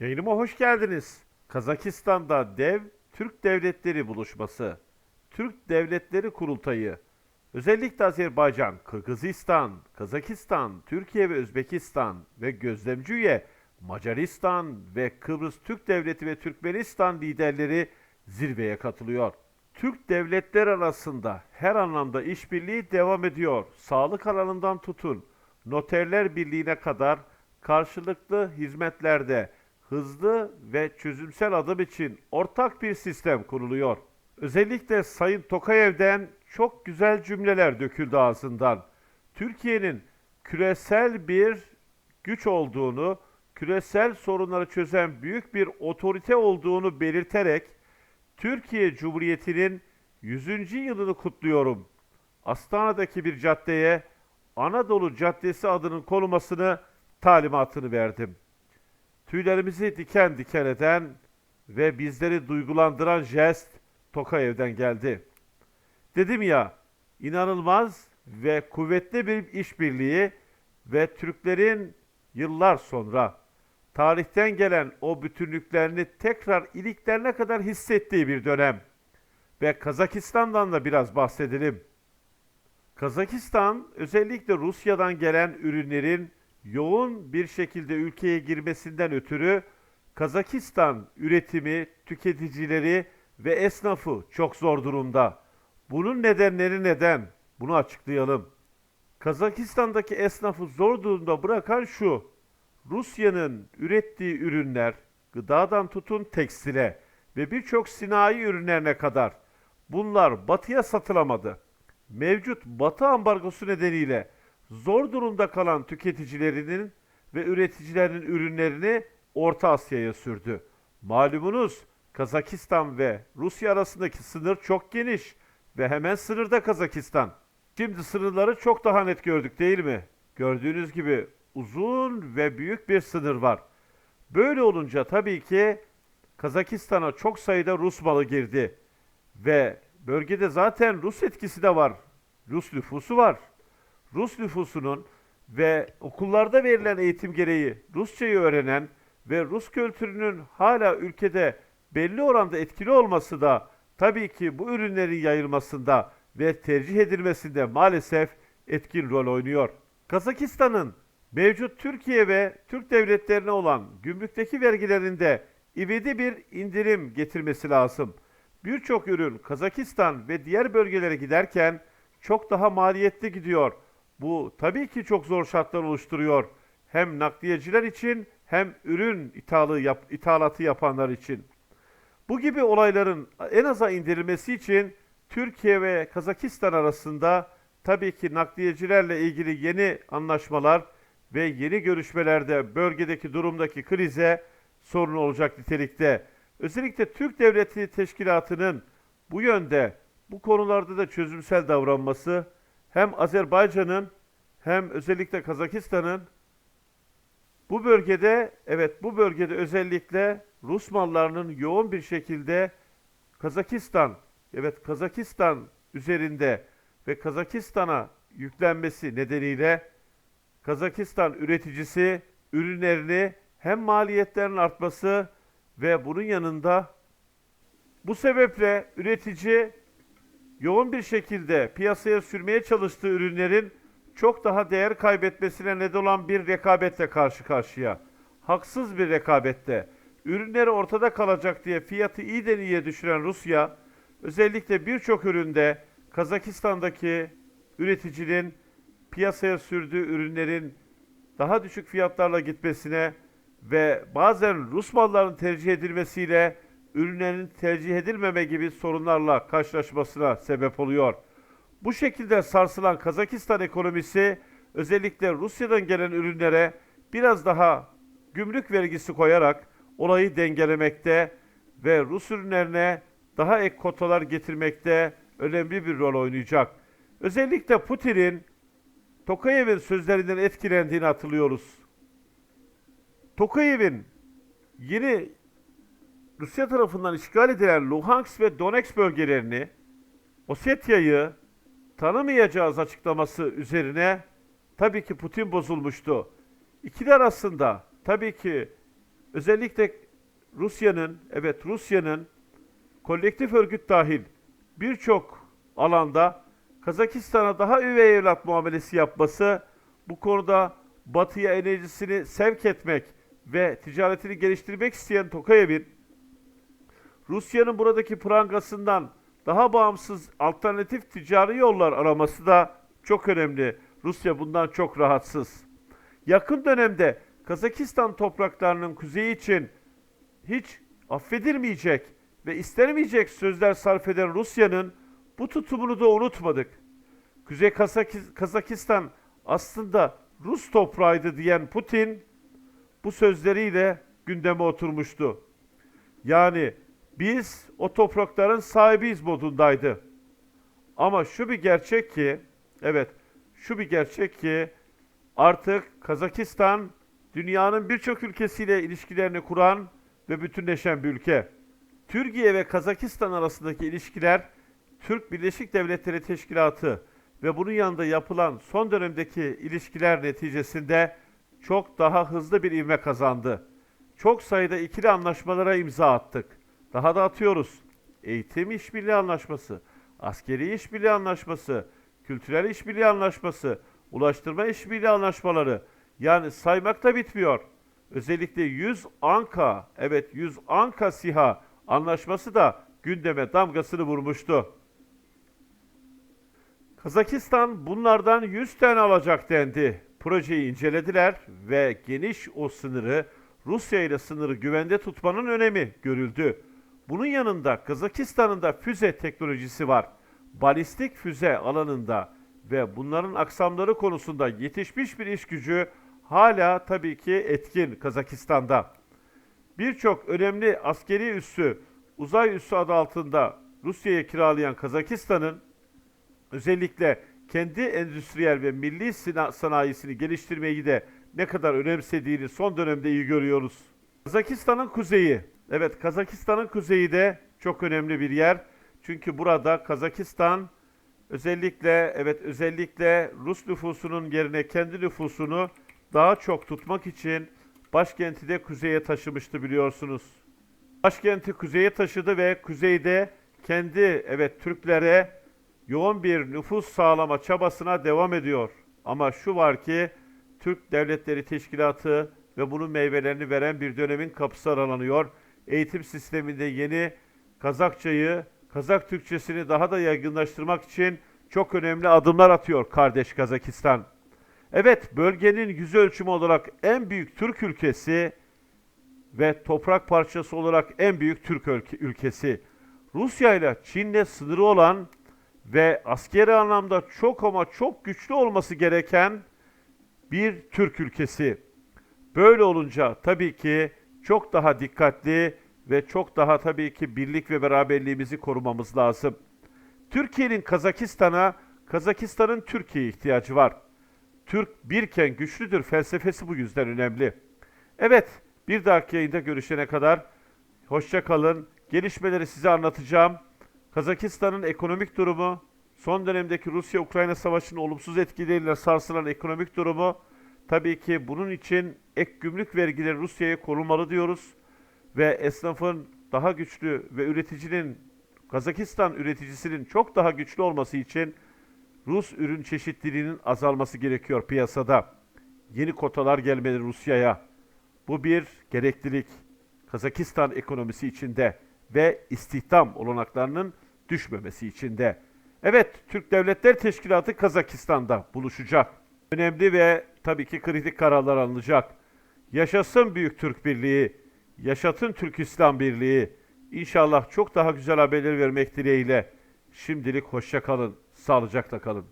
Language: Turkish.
Yayınıma hoş geldiniz. Kazakistan'da dev Türk devletleri buluşması. Türk Devletleri Kurultayı. Özellikle Azerbaycan, Kırgızistan, Kazakistan, Türkiye ve Özbekistan ve gözlemci üye Macaristan ve Kıbrıs Türk Devleti ve Türkmenistan liderleri zirveye katılıyor. Türk devletler arasında her anlamda işbirliği devam ediyor. Sağlık alanından tutun, noterler birliğine kadar karşılıklı hizmetlerde hızlı ve çözümsel adım için ortak bir sistem kuruluyor. Özellikle Sayın Tokayev'den çok güzel cümleler döküldü ağzından. Türkiye'nin küresel bir güç olduğunu, küresel sorunları çözen büyük bir otorite olduğunu belirterek Türkiye Cumhuriyeti'nin 100. yılını kutluyorum. Astana'daki bir caddeye Anadolu Caddesi adının konulmasını talimatını verdim. Tüylerimizi diken diken eden ve bizleri duygulandıran jest Tokayev'den geldi. Dedim ya, inanılmaz ve kuvvetli bir işbirliği ve Türklerin yıllar sonra tarihten gelen o bütünlüklerini tekrar iliklerine kadar hissettiği bir dönem. Ve Kazakistan'dan da biraz bahsedelim. Kazakistan özellikle Rusya'dan gelen ürünlerin yoğun bir şekilde ülkeye girmesinden ötürü Kazakistan üretimi, tüketicileri ve esnafı çok zor durumda. Bunun nedenleri neden? Bunu açıklayalım. Kazakistan'daki esnafı zor durumda bırakan şu. Rusya'nın ürettiği ürünler, gıdadan tutun tekstile ve birçok sinayi ürünlerine kadar bunlar batıya satılamadı. Mevcut batı ambargosu nedeniyle zor durumda kalan tüketicilerinin ve üreticilerin ürünlerini Orta Asya'ya sürdü. Malumunuz Kazakistan ve Rusya arasındaki sınır çok geniş ve hemen sınırda Kazakistan. Şimdi sınırları çok daha net gördük değil mi? Gördüğünüz gibi uzun ve büyük bir sınır var. Böyle olunca tabii ki Kazakistan'a çok sayıda Rus malı girdi. Ve bölgede zaten Rus etkisi de var. Rus nüfusu var. Rus nüfusunun ve okullarda verilen eğitim gereği Rusçayı öğrenen ve Rus kültürünün hala ülkede belli oranda etkili olması da tabii ki bu ürünlerin yayılmasında ve tercih edilmesinde maalesef etkin rol oynuyor. Kazakistan'ın mevcut Türkiye ve Türk devletlerine olan gümrükteki vergilerinde ivedi bir indirim getirmesi lazım. Birçok ürün Kazakistan ve diğer bölgelere giderken çok daha maliyetli gidiyor. Bu tabii ki çok zor şartlar oluşturuyor. Hem nakliyeciler için hem ürün ithalı yap, ithalatı yapanlar için. Bu gibi olayların en aza indirilmesi için Türkiye ve Kazakistan arasında tabii ki nakliyecilerle ilgili yeni anlaşmalar ve yeni görüşmelerde bölgedeki durumdaki krize sorun olacak nitelikte. Özellikle Türk Devleti Teşkilatı'nın bu yönde bu konularda da çözümsel davranması hem Azerbaycan'ın hem özellikle Kazakistan'ın bu bölgede evet bu bölgede özellikle Rus mallarının yoğun bir şekilde Kazakistan evet Kazakistan üzerinde ve Kazakistan'a yüklenmesi nedeniyle Kazakistan üreticisi ürünlerini hem maliyetlerin artması ve bunun yanında bu sebeple üretici yoğun bir şekilde piyasaya sürmeye çalıştığı ürünlerin çok daha değer kaybetmesine neden olan bir rekabetle karşı karşıya. Haksız bir rekabette. Ürünleri ortada kalacak diye fiyatı iyiden iyiye düşüren Rusya, özellikle birçok üründe Kazakistan'daki üreticinin piyasaya sürdüğü ürünlerin daha düşük fiyatlarla gitmesine ve bazen Rus mallarının tercih edilmesiyle ürünlerin tercih edilmeme gibi sorunlarla karşılaşmasına sebep oluyor. Bu şekilde sarsılan Kazakistan ekonomisi özellikle Rusya'dan gelen ürünlere biraz daha gümrük vergisi koyarak olayı dengelemekte ve Rus ürünlerine daha ek kotalar getirmekte önemli bir rol oynayacak. Özellikle Putin'in Tokayev'in sözlerinden etkilendiğini hatırlıyoruz. Tokayev'in yeni Rusya tarafından işgal edilen Luhansk ve Donetsk bölgelerini Osetya'yı tanımayacağız açıklaması üzerine tabii ki Putin bozulmuştu. İkili arasında tabii ki özellikle Rusya'nın, evet Rusya'nın kolektif örgüt dahil birçok alanda Kazakistan'a daha üvey evlat muamelesi yapması bu konuda Batı'ya enerjisini sevk etmek ve ticaretini geliştirmek isteyen Tokayev'in Rusya'nın buradaki prangasından daha bağımsız alternatif ticari yollar araması da çok önemli. Rusya bundan çok rahatsız. Yakın dönemde Kazakistan topraklarının kuzeyi için hiç affedilmeyecek ve istenmeyecek sözler sarf eden Rusya'nın bu tutumunu da unutmadık. Kuzey Kazaki- Kazakistan aslında Rus toprağıydı diyen Putin bu sözleriyle gündeme oturmuştu. Yani biz o toprakların sahibiyiz modundaydı. Ama şu bir gerçek ki, evet şu bir gerçek ki artık Kazakistan dünyanın birçok ülkesiyle ilişkilerini kuran ve bütünleşen bir ülke. Türkiye ve Kazakistan arasındaki ilişkiler Türk Birleşik Devletleri Teşkilatı ve bunun yanında yapılan son dönemdeki ilişkiler neticesinde çok daha hızlı bir ivme kazandı. Çok sayıda ikili anlaşmalara imza attık. Daha da atıyoruz. Eğitim işbirliği anlaşması, askeri işbirliği anlaşması, kültürel işbirliği anlaşması, ulaştırma işbirliği anlaşmaları. Yani saymak da bitmiyor. Özellikle 100 Anka, evet 100 Anka SİHA anlaşması da gündeme damgasını vurmuştu. Kazakistan bunlardan 100 tane alacak dendi. Projeyi incelediler ve geniş o sınırı Rusya ile sınırı güvende tutmanın önemi görüldü. Bunun yanında Kazakistan'ın da füze teknolojisi var. Balistik füze alanında ve bunların aksamları konusunda yetişmiş bir iş gücü hala tabii ki etkin Kazakistan'da. Birçok önemli askeri üssü, uzay üssü adı altında Rusya'ya kiralayan Kazakistan'ın özellikle kendi endüstriyel ve milli sanayisini geliştirmeyi de ne kadar önemsediğini son dönemde iyi görüyoruz. Kazakistan'ın kuzeyi. Evet Kazakistan'ın kuzeyi de çok önemli bir yer. Çünkü burada Kazakistan özellikle evet özellikle Rus nüfusunun yerine kendi nüfusunu daha çok tutmak için başkenti de kuzeye taşımıştı biliyorsunuz. Başkenti kuzeye taşıdı ve kuzeyde kendi evet Türklere yoğun bir nüfus sağlama çabasına devam ediyor. Ama şu var ki Türk Devletleri Teşkilatı ve bunun meyvelerini veren bir dönemin kapısı aralanıyor. Eğitim sisteminde yeni Kazakçayı, Kazak Türkçesini daha da yaygınlaştırmak için çok önemli adımlar atıyor kardeş Kazakistan. Evet, bölgenin yüz ölçümü olarak en büyük Türk ülkesi ve toprak parçası olarak en büyük Türk ülke- ülkesi. Rusya ile Çin'le sınırı olan ve askeri anlamda çok ama çok güçlü olması gereken bir Türk ülkesi. Böyle olunca tabii ki çok daha dikkatli ve çok daha tabii ki birlik ve beraberliğimizi korumamız lazım. Türkiye'nin Kazakistan'a, Kazakistan'ın Türkiye'ye ihtiyacı var. Türk birken güçlüdür felsefesi bu yüzden önemli. Evet, bir dahaki yayında görüşene kadar hoşça kalın. Gelişmeleri size anlatacağım. Kazakistan'ın ekonomik durumu, son dönemdeki Rusya-Ukrayna savaşının olumsuz etkileriyle sarsılan ekonomik durumu, tabii ki bunun için ek gümrük vergileri Rusya'ya korunmalı diyoruz ve esnafın daha güçlü ve üreticinin Kazakistan üreticisinin çok daha güçlü olması için Rus ürün çeşitliliğinin azalması gerekiyor piyasada. Yeni kotalar gelmeli Rusya'ya. Bu bir gereklilik. Kazakistan ekonomisi içinde ve istihdam olanaklarının düşmemesi içinde. Evet, Türk Devletler Teşkilatı Kazakistan'da buluşacak. Önemli ve tabii ki kritik kararlar alınacak. Yaşasın Büyük Türk Birliği, yaşatın Türk İslam Birliği. İnşallah çok daha güzel haberler vermek dileğiyle. Şimdilik hoşça kalın, sağlıcakla kalın.